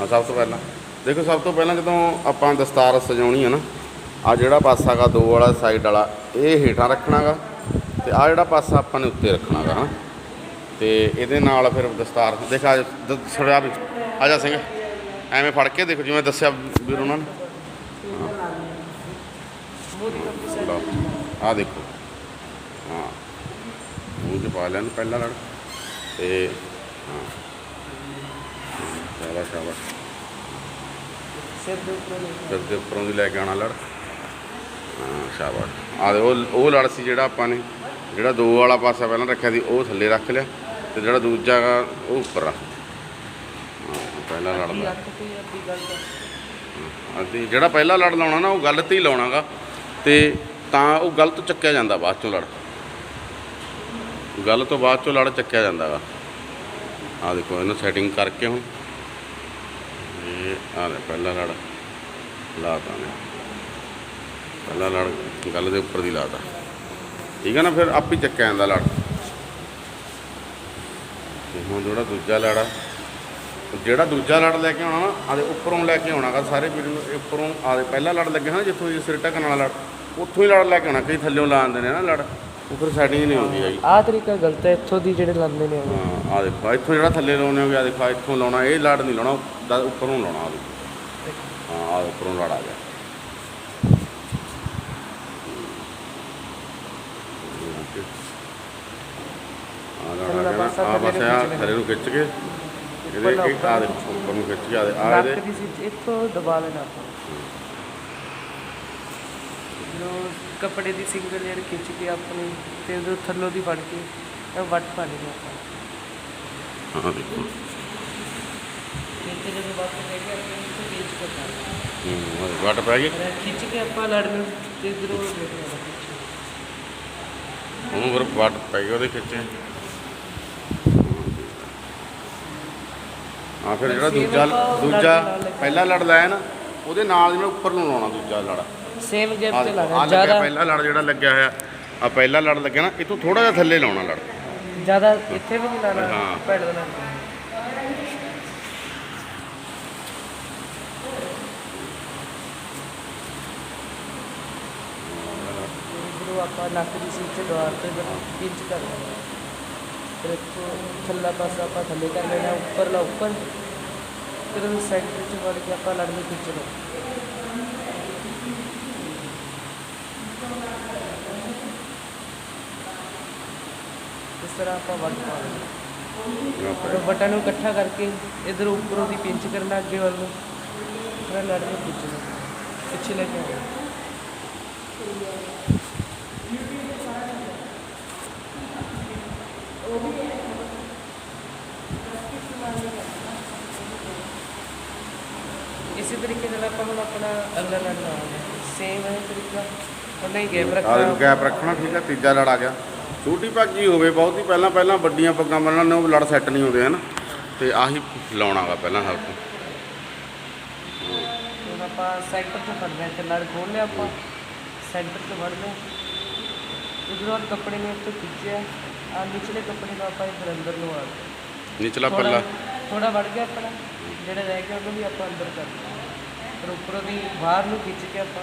ਹਾਂ, ਸਭ ਤੋਂ ਪਹਿਲਾਂ। ਦੇਖੋ, ਸਭ ਤੋਂ ਪਹਿਲਾਂ ਜਦੋਂ ਆਪਾਂ ਦਸਤਾਰ ਸਜਾਉਣੀ ਹੈ ਨਾ ਆ ਜਿਹੜਾ ਪਾਸਾ ਗਾ ਦੋ ਵਾਲਾ ਸਾਈਡ ਵਾਲਾ, ਇਹ ਹੇਠਾਂ ਰੱਖਣਾਗਾ ਤੇ ਆ ਜਿਹੜਾ ਪਾਸਾ ਆਪਾਂ ਨੇ ਉੱਤੇ ਰੱਖਣਾਗਾ, ਹਾਂ। ਤੇ ਇਹਦੇ ਨਾਲ ਫਿਰ ਦਸਤਾਰ, ਦੇਖ ਆ ਛੜਿਆ ਵਿੱਚ ਆ ਜਾ ਸਿੰਘ, ਐਵੇਂ ਫੜ ਕੇ ਦੇਖੋ, ਜਿਵੇਂ ਦੱਸਿਆ ਵੀਰ ਉਹਨਾਂ ਨੇ। ਲਓ ਆ ਦੇਖੋ। ਹਾਂ। ਮੂੰਹ 'ਚ ਪਾ ਲੈਣ, ਪਹਿਲਾਂ ਲੜ ਤੇ, ਹਾਂ। ਸ਼ਾਬਾਸ਼ ਸ਼ਾਬਾਸ਼। ਸਿਰ ਦੇ ਉੱਪਰ ਦੇ ਉੱਪਰੋਂ ਦੀ ਲੈ ਕੇ ਆਉਣਾ ਲੜ। ਹਾਂ ਸ਼ਾਬਾਸ਼। ਆ ਦੇ ਉਹ ਉਹ ਲੜ ਸੀ ਜਿਹੜਾ ਆਪਾਂ ਨੇ ਜਿਹੜਾ ਦੋ ਵਾਲਾ ਪਾਸਾ ਪਹਿਲਾਂ ਰੱਖਿਆ ਸੀ ਉਹ ਥੱਲੇ ਰੱਖ ਲਿਆ ਤੇ ਜਿਹੜਾ ਦੂਜਾ ਉਹ ਉੱਪਰ ਹਾਂ ਪਹਿਲਾ ਲੜ ਕੇ ਦਾ ਅੱਖ ਤੇ। ਅੱਧੀ ਜਿਹੜਾ ਪਹਿਲਾ ਲੜ ਲਾਉਣਾ ਨਾ ਉਹ ਗੱਲ ਤੇ ਹੀ ਲਾਉਣਾਗਾ। ਤੇ ਤਾਂ ਉਹ ਗਲਤ ਚੱਕਿਆ ਜਾਂਦਾ ਬਾਅਦ ਚੋਂ ਲੜ। ਗੱਲ ਤੋਂ ਬਾਅਦ ਚੋਂ ਲੜ ਚੱਕਿਆ ਜਾਂਦਾਗਾ। ਆ ਦੇਖੋ ਇਹਨੂੰ ਸੈਟਿੰਗ ਕਰਕੇ ਹੁਣ। ਇਹ ਆ ਲੈ, ਪਹਿਲਾ ਲੜ ਲਾਤਾ ਨੇ ਪਹਿਲਾ ਲੜ ਗੱਲ ਦੇ ਉੱਪਰ ਦੀ ਲਾਤਾ। ਠੀਕ ਹੈ ਨਾ, ਫਿਰ ਆਪ ਹੀ ਚੱਕਿਆ ਜਾਂਦਾ ਲੜ। ਤੇ ਹੁਣ ਜਿਹੜਾ ਦੂਜਾ ਲੜ ਆ ਜਿਹੜਾ ਦੂਜਾ ਲੜ ਲੈ ਕੇ ਆਉਣਾ ਨਾ ਆਦੇ ਉੱਪਰੋਂ ਲੈ ਕੇ ਆਉਣਾਗਾ ਸਾਰੇ ਵੀਰ ਨੂੰ, ਇਹ ਉੱਪਰੋਂ ਆਦੇ ਪਹਿਲਾ ਲੜ ਲੱਗਿਆ ਨਾ ਜਿੱਥੋਂ ਇਹ ਸਿਰ ਢੱਕਣ ਵਾਲਾ ਲੜ। ਉੱਥੋਂ ਹੀ ਲੜ ਲੈ ਕੇ ਆਉਣਾ, ਕਈ ਥੱਲੇੋਂ ਲਾ ਦਿੰਦੇ ਨੇ ਨਾ ਲੜ। ਉਹ ਫਿਰ ਸੈਟਿੰਗ ਨਹੀਂ ਹੁੰਦੀ ਹੈਗੀ। ਆਹ ਤਰੀਕਾ ਗਲਤ ਹੈ ਇੱਥੋਂ ਦੀ ਜਿਹੜੇ ਲਾਉਂਦੇ ਨੇ ਉਹ। ਹਾਂ ਆ ਦੇਖੋ ਇੱਥੋਂ ਜਿਹੜਾ ਥੱਲੇ ਲਾਉਣੇ ਹੋਗੇ ਆ ਦੇਖੋ ਆਹ ਇੱਥੋਂ ਲਾਉਣਾ ਇਹ ਲੜ ਨਹੀਂ ਲਾਉਣਾ ਦਾ- ਉੱਪਰੋਂ ਲਾਉਣਾ ਆ ਹਾਂ ਆ ਉੱਪਰੋਂ ਲੜ ਆ ਗਿਆ। ਆ ਲੜ ਆ ਗਿਆ ਨਾ, ਆ ਬਸ ਆ ਥੱਲੇ ਨੂੰ ਖਿੱਚ ਕੇ। ਇਹਦੇ ਇੱਕ ਆ ਦੇਖੋ ਉੱਪਰ ਨੂੰ ਖਿੱਚ ਕੇ ਆ ਦੇ ਆ ਇਹਦੇ ਦੀ ਸੀ ਇੱਥੋਂ ਦਬਾ ਲੈਣਾ ਆਪਾਂ। ਜੋ ਕੱਪੜੇ ਦੀ ਸਿੰਗਲ ਲੇਅਰ ਖਿੱਚ ਕੇ ਆਪਣੀ ਤੇ ਉਹਦੇ ਥੱਲੋਂ ਦੀ ਫੜ ਕੇ ਵੱਟ ਪਾ ਲੈਣਾ ਆਪਾਂ। ਹਾਂ ਦੇਖੋ। ਤੇ ਜਦੋਂ ਵੱਟ ਪੈ ਗਿਆ ਆਪਾਂ ਇੱਥੇ ਖਿੱਚ ਕੇ ਹੂੰ ਉਹ ਵੱਟ ਪੈ ਗਈ? ਪਾਣਾ ਖਿੱਚ ਕੇ ਆਪਾਂ ਲੜ ਨੂੰ ਤੇ ਇਧਰੋਂ ਦੇਖਣਾ ਉਹਨੂੰ ਫਿਰ ਵੱਟ ਪੈ ਗਈ ਉਹਦੇ ਖਿੱਚੇ। ਆ ਫਿਰ ਜਿਹੜਾ ਦੂਜਾ ਦੂਜਾ ਪਹਿਲਾ ਲੜ ਲਾਇਆ ਨਾ ਉਹਦੇ ਨਾਲ ਜਿਹੜਾ ਉੱਪਰ ਨੂੰ ਲਾਉਣਾ ਦੂਜਾ ਲੜ। ਸੇਮ ਗੈਪ ਤੇ ਲਾਣਾ ਜ਼ਿਆਦਾ ਪਹਿਲਾ ਲੜ ਜਿਹੜਾ ਲੱਗਿਆ ਹੋਇਆ ਆ ਪਹਿਲਾ ਲੜ ਲੱਗਿਆ ਨਾ ਇਹ ਤੋਂ ਥੋੜਾ ਜਿਹਾ ਥੱਲੇ ਲਾਉਣਾ ਲੜ। ਜ਼ਿਆਦਾ ਇੱਥੇ ਵੀ ਨਹੀਂ ਲਾਣਾ ਹਾਂ। ਭੈੜ ਦੇ ਆਪਾਂ ਨੱਕ ਦੀ ਸੀਟ ਤੇ ਦੁਆਰ ਤੇ ਪਿੰਚ ਕਰ ਲੈਣਾ। ਫਿਰ ਥੱਲਾ ਪਾਸਾ ਆਪਾਂ ਥੱਲੇ ਕਰ ਲੈਣਾ ਉੱਪਰਲਾ ਉੱਪਰ। ਫਿਰ ਉਹ ਸੈਂਟਰ ਚ ਵੜ ਕੇ ਆਪਾਂ ਲੜ ਨੂੰ। ਖਿੱਚਣਾ ਇਸ ਤਰ੍ਹਾਂ ਆਪਾਂ ਵੱਟ ਪਾ ਲੈਣਾ ਫਿਰ ਬਟਨ ਨੂੰ ਇਕੱਠਾ ਕਰਕੇ ਇਧਰ ਉੱਪਰੋਂ ਦੀ ਪਿੰਚ ਕਰਨਾ ਅੱਗੇ ਵੱਲ ਨੂੰ। ਫਿਰ ਲੜ ਨੂੰ ਖਿੱਚਣਾ। ਪਿੱਛੇ ਲੈ ਕੇ ਆਉਣਾ। ਇਸੇ ਤਰੀਕੇ ਨਾਲ ਆਪਾਂ ਹੁਣ ਆਪਣਾ ਅਗਲਾ ਲੜ ਲਾਵਾਂਗੇ। ਸੇਮ ਹੈ ਤਰੀਕਾ ਉਹਨਾਂ ਹੀ ਗੈਪ ਰੱਖਣਾ। ਗੈਪ ਰੱਖਣਾ ਠੀਕ ਹੈ ਤੀਜਾ ਲੜ ਆ ਗਿਆ। ਛੋਟੀ ਪੱਗੀ ਹੋਵੇ ਬਹੁਤ ਪਹਿਲਾਂ ਪਹਿਲਾਂ ਵੱਡੀਆਂ ਪੱਗਾਂ ਬੰਨਣ ਨੂੰ ਲੜ ਸੈੱਟ ਨਹੀਂ ਹੁੰਦੇ ਹਨ? ਤੇ ਆਹੀ ਲਾਉਣਾਗਾ ਪਹਿਲਾਂ ਸਭ ਤੋਂ ਹੁਣ ਆਪਾਂ ਸੈਂਟਰ ਤੋਂ ਫੜਨਾ ਹੈ ਤੇ ਲੜ ਖੋਲ ਲਿਆ ਆਪਾਂ। ਸੈਂਟਰ ਤੋਂ ਫੜ ਲਿਆ ਉਧਰੋਂ ਕੱਪੜੇ ਨੂੰ ਇੱਥੇ ਖਿੱਚਿਆ ਆ। ਨਿਚਲੇ ਕੱਪੜੇ ਨੂੰ ਆਪਾਂ ਇੱਧਰ ਅੰਦਰ ਨੂੰ ਆ ਨਿਚਲਾ ਪੱਲਾ। ਥੋੜਾ ਵੜ ਗਿਆ ਆਪਣਾ। ਜਿਹੜਾ ਰਹਿ ਗਿਆ ਉਹਨੂੰ ਵੀ ਆਪਾਂ ਅੰਦਰ ਕਰ ਫਿਰ ਉੱਪਰੋਂ ਦੀ ਬਾਹਰ ਨੂੰ ਖਿੱਚ ਕੇ ਆਪਾਂ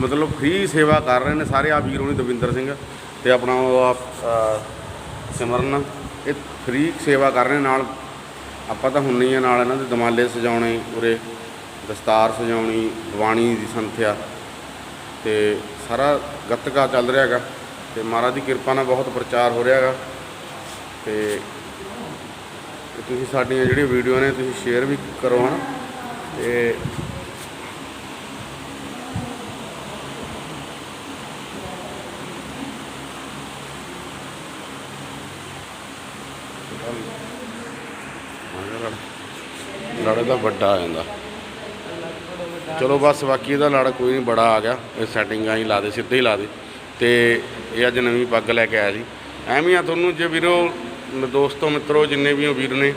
ਮਤਲਬ ਫ੍ਰੀ ਸੇਵਾ ਕਰ ਰਹੇ ਨੇ ਸਾਰੇ ਆ ਵੀਰ ਹੋਣੀ ਦਵਿੰਦਰ ਸਿੰਘ ਤੇ ਆਪਣਾ ਉਹ ਆ, ਸਿਮਰਨ। ਇਹ ਫ੍ਰੀ ਸੇਵਾ ਕਰ ਰਹੇ ਨਾਲ। ਆਪਾਂ ਤਾਂ ਹੁੰਨੀ ਆ ਨਾਲ ਇਹਨਾਂ ਦੇ ਦਮਾਲੇ ਸਜਾਉਣੇ ਉਰੇ ਦਸਤਾਰ ਸਜਾਉਣੀ ਦੀਵਾਨੀ ਦੀ ਸੰਥਿਆ। ਤੇ ਸਾਰਾ ਗੱਤਕਾ ਚੱਲ ਰਿਹਾ ਹੈਗਾ ਤੇ ਮਹਾਰਾਜ ਦੀ ਕਿਰਪਾ ਨਾਲ ਬਹੁਤ ਪ੍ਰਚਾਰ ਹੋ ਰਿਹਾ ਹੈਗਾ। ਤੇ ਤੁਸੀਂ ਸਾਡੀਆਂ ਜਿਹੜੀਆਂ ਵੀਡੀਓ ਨੇ ਤੁਸੀਂ ਸ਼ੇਅਰ ਵੀ ਕਰੋ ਹਨਾ। ਤੇ ਲੜੇ ਦਾ ਵੱਡਾ ਆ ਜਾਂਦਾ। ਚਲੋ ਬਸ ਬਾਕੀ ਇਹਦਾ ਲੜ ਕੋਈ ਨਹੀਂ ਬੜਾ ਆ ਗਿਆ। ਇਹ ਸੈਟਿੰਗਾਂ ਹੀ ਲਾ ਦੇ, ਸਿੱਧੇ ਹੀ ਲਾ ਦੇ। ਤੇ ਇਹ ਅੱਜ ਨਵੀਂ ਪੱਗ ਲੈ ਕੇ ਆਇਆ ਸੀ ਐਵੇਂ ਆ ਤੁਹਾਨੂੰ ਜੇ ਵੀਰੋ ਮ- ਦੋਸਤੋ, ਮਿੱਤਰੋ, ਜਿੰਨੇ ਵੀ ਹੋ ਵੀਰ ਨੇ,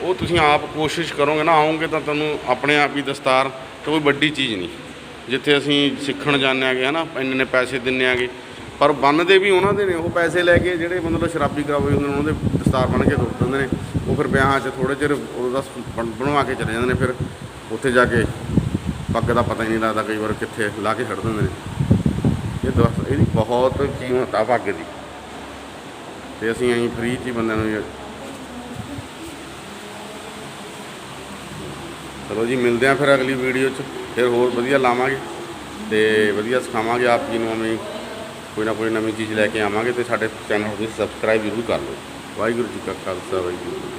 ਉਹ ਤੁਸੀਂ ਆਪ ਕੋਸ਼ਿਸ਼ ਕਰੋਗੇ ਨਾ ਆਉਂਗੇ ਤਾਂ ਤੁਹਾਨੂੰ ਆਪਣੇ ਆਪ ਹੀ ਦਸਤਾਰ ਤੇ ਕੋਈ ਵੱਡੀ ਚੀਜ਼ ਨਹੀਂ। ਜਿੱਥੇ ਅਸੀਂ ਸਿੱਖਣ ਜਾਂਦੇ ਆਗੇ ਹਨਾ ਇੰਨੇ ਨੇ ਪੈਸੇ ਦਿੰਨੇ ਆਗੇ ਪਰ ਬੰਨਦੇ ਵੀ ਉਹਨਾਂ ਦੇ ਨੇ, ਉਹ ਪੈਸੇ ਲੈ ਕੇ ਜਿਹੜੇ ਮਤਲਬ ਸ਼ਰਾਬੀ ਕਰਾਵੇ ਹੁੰਦੇ ਨੇ, ਉਹਨਾਂ ਦੇ ਦਸਤਾਰ ਬਣ ਕੇ ਤੁਰ ਦਿੰਦੇ ਨੇ। ਉਹ ਫਿਰ ਵਿਆਹਾਂ 'ਚ ਥੋੜੇ ਚਿਰ ਉਹਦਾ ਬਣ- ਬਣਵਾ ਕੇ ਚਲੇ ਜਾਂਦੇ ਨੇ, ਫਿਰ ਉੱਥੇ ਜਾ ਕੇ ਪੱਗ ਦਾ ਪਤਾ ਹੀ ਨਹੀਂ ਲੱਗਦਾ ਕਈ ਵਾਰ ਕਿੱਥੇ ਲਾ ਕੇ ਛੱਡ ਦਿੰਦੇ ਨੇ। ਇਹ ਦੋਸਤ ਇਹਦੀ ਬਹੁਤ ਕੀਮਤ ਆ ਪੱਗ ਦੀ। ਤੇ ਅਸੀਂ ਐਂ ਫ੍ਰੀ 'ਚ ਹੀ ਬੰਦਿਆਂ ਨੂੰ ਚਲੋ ਜੀ, ਮਿਲਦੇ ਆ ਫਿਰ ਅਗਲੀ ਵੀਡੀਓ 'ਚ, ਫਿਰ ਹੋਰ ਵਧੀਆ ਲਾਵਾਂਗੇ ਤੇ ਵਧੀਆ ਸਿਖਾਵਾਂਗੇ ਆਪ ਜੀ ਨੂੰ, ਐਵੇਂ ਕੋਈ ਨਾ ਕੋਈ ਨਵੀਂ ਚੀਜ਼ ਲੈ ਕੇ ਆਵਾਂਗੇ ਤੇ ਸਾਡੇ ਚੈਨਲ ਨੂੰ ਸਬਸਕ੍ਰਾਈਬ ਜ਼ਰੂਰ ਕਰ ਲਓ। ਵਾਹਿਗੁਰੂ ਜੀ ਕਾ ਖਾਲਸਾ, ਵਾਹਿਗੁਰੂ ਜੀ